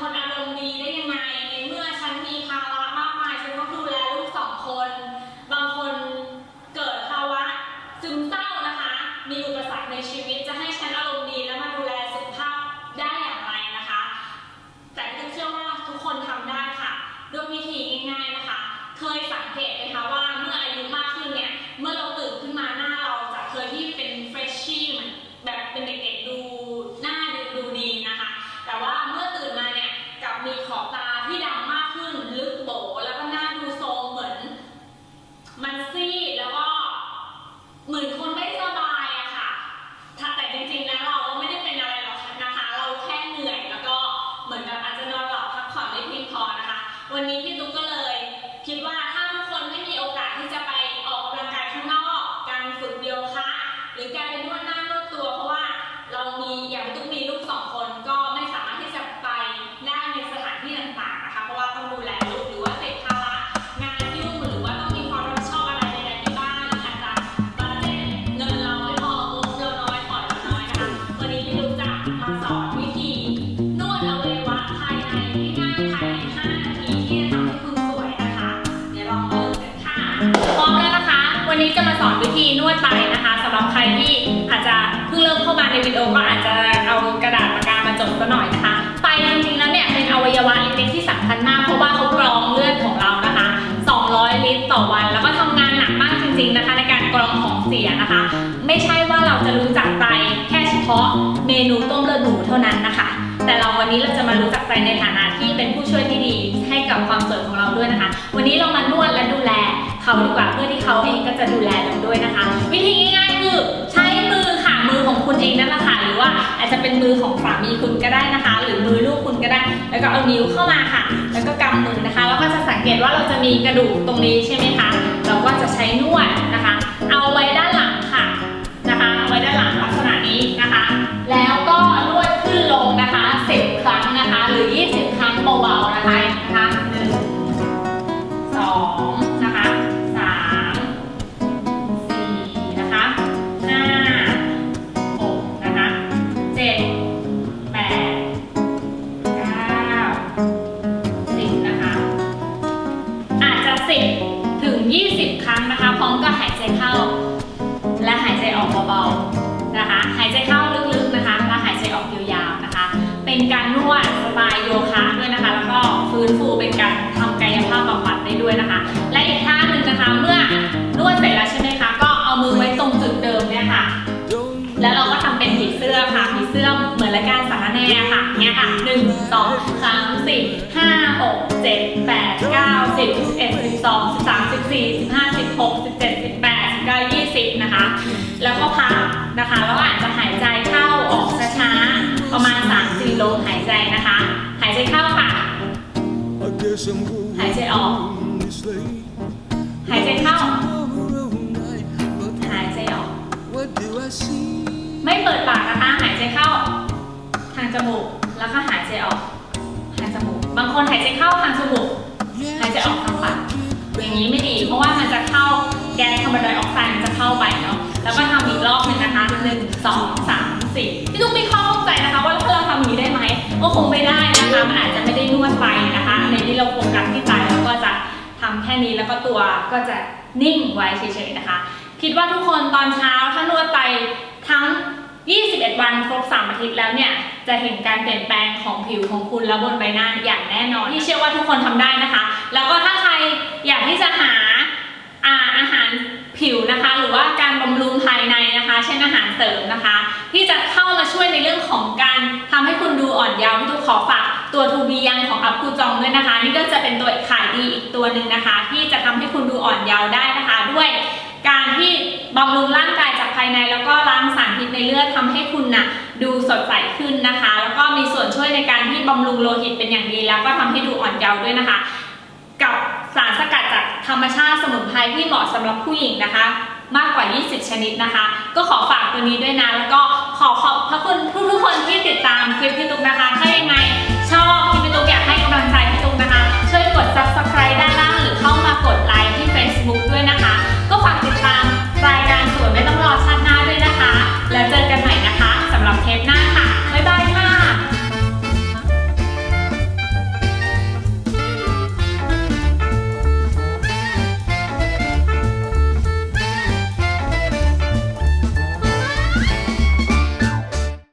คนอารมณ์ดีได้ยังไง วิธีนวดไตนะคะสำหรับใครที่อาจจะเพิ่งเริ่มเข้ามาในวิดีโอก็อาจจะเอากระดาษปากกามาจดซะหน่อยนะคะไตจริงๆแล้วเนี่ยเป็นอวัยวะเล็กๆที่สำคัญมากเพราะว่าเขากรองเลือดของเรานะคะ 200 ลิตรต่อวัน แล้วก็ทำงานหนักมากจริง ๆนะคะ ในการกรองของเสียนะคะ ไม่ใช่ว่าเราจะรู้จักไตแค่เฉพาะเมนูต้มเลือดหมูเท่านั้นนะคะ แต่เราวันนี้เราจะมารู้จักไตในฐานะที่เป็นผู้ช่วยที่ดีให้กับความสวยของเราด้วยนะคะ วันนี้เรามานวดและดูแล เขาดีกว่าเพื่อที่เขาเองก็จะดูแลเราด้วยนะคะ วิธีง่ายๆคือใช้มือค่ะมือของคุณเองนั่นแหละค่ะหรือว่าอาจจะเป็นมือของสามีคุณก็ได้นะคะ หรือมือลูกคุณก็ได้ แล้วก็เอานิ้วเข้ามาค่ะ แล้วก็กำมือนะคะ แล้วก็จะสังเกตว่าเราจะมีกระดูกตรงนี้ใช่ไหมคะ เราก็จะใช้นวดนะคะ เอาไว้ด้านหลัง 20 ครั้งนะคะ พร้อมกับหายใจเข้า และหายใจออกเบาๆ หกเจ็ดแปดเก้าสิบสิบเอ็ดสิบสองสิบสามสิบสี่สิบห้าสิบหกสิบเจ็ดสิบแปดสิบเก้ายี่สิบนะคะ แล้วก็พักนะคะ แล้วอาจจะหายใจเข้าออกช้าๆประมาณสามสี่ลมหายใจนะคะ หายใจเข้าค่ะ หายใจออก หายใจเข้า หายใจออก ไม่เปิดปากนะคะ หายใจเข้า ทางจมูก แล้วก็หายใจออก บางคนหายใจเข้าทางจมูกหายใจออกทางปากอย่างนี้ไม่ดี เพราะว่ามันจะเข้าแก๊สคาร์บอนไดออกไซด์มันจะเข้าไปเนาะแล้วก็ทำอีกรอบหนึ่งนะคะหนึ่งสองสามสี่พี่ตุ๊กมีข้อข้องใจนะคะ ว่าถ้าเราทำอย่างนี้ได้ไหมก็คงไม่ได้นะคะมันอาจจะไม่ได้นวดไปนะคะในนี้เราโฟกัสที่ใจแล้วก็จะทำแค่นี้แล้วก็ตัวก็จะนิ่งไว้เฉยๆนะคะ คิดว่าทุกคนตอนเช้าถ้านวดไปทั้ง 21 วันครบ3อาทิตย์แล้วเนี่ยจะเห็นการเปลี่ยนแปลงของผิวของคุณและบนใบหน้าอย่างแน่นอนที่เชื่อว่าทุกคนทำได้นะคะ แล้วก็ถ้าใครอยากที่จะหาอาอาหารผิวนะคะ หรือว่าการบำรุงภายในนะคะ เช่นอาหารเสริมนะคะ ที่จะเข้ามาช่วยในเรื่องของการทำให้คุณดูอ่อนเยาว์พี่ตุ๊กขอฝากตัวทูบียังของอัพคูจองด้วยนะคะ นี่ก็จะเป็นตัวขายดีอีกตัวหนึ่งนะคะ ที่จะทำให้คุณดูอ่อนเยาว์ได้นะคะ ด้วยการที่บำรุงร่างกาย ภายในแล้วก็ล้างสารพิษในเลือดทำให้คุณน่ะดูสดใสขึ้นนะคะ แล้วก็มีส่วนช่วยในการที่บำรุงโลหิตเป็นอย่างดี แล้วก็ทำให้ดูอ่อนเยาว์ด้วยนะคะ กับสารสกัดจากธรรมชาติสมุนไพรที่เหมาะสำหรับผู้หญิงนะคะ มากกว่า 20 ชนิดนะคะ ก็ขอฝากตัวนี้ด้วยนะแล้วก็ขอขอบพระคุณทุกๆคนที่ติดตามคลิปพี่ตุ๊กนะคะถ้ายังไงชอบคลิปพี่ตุ๊กอยากให้กำลังใจ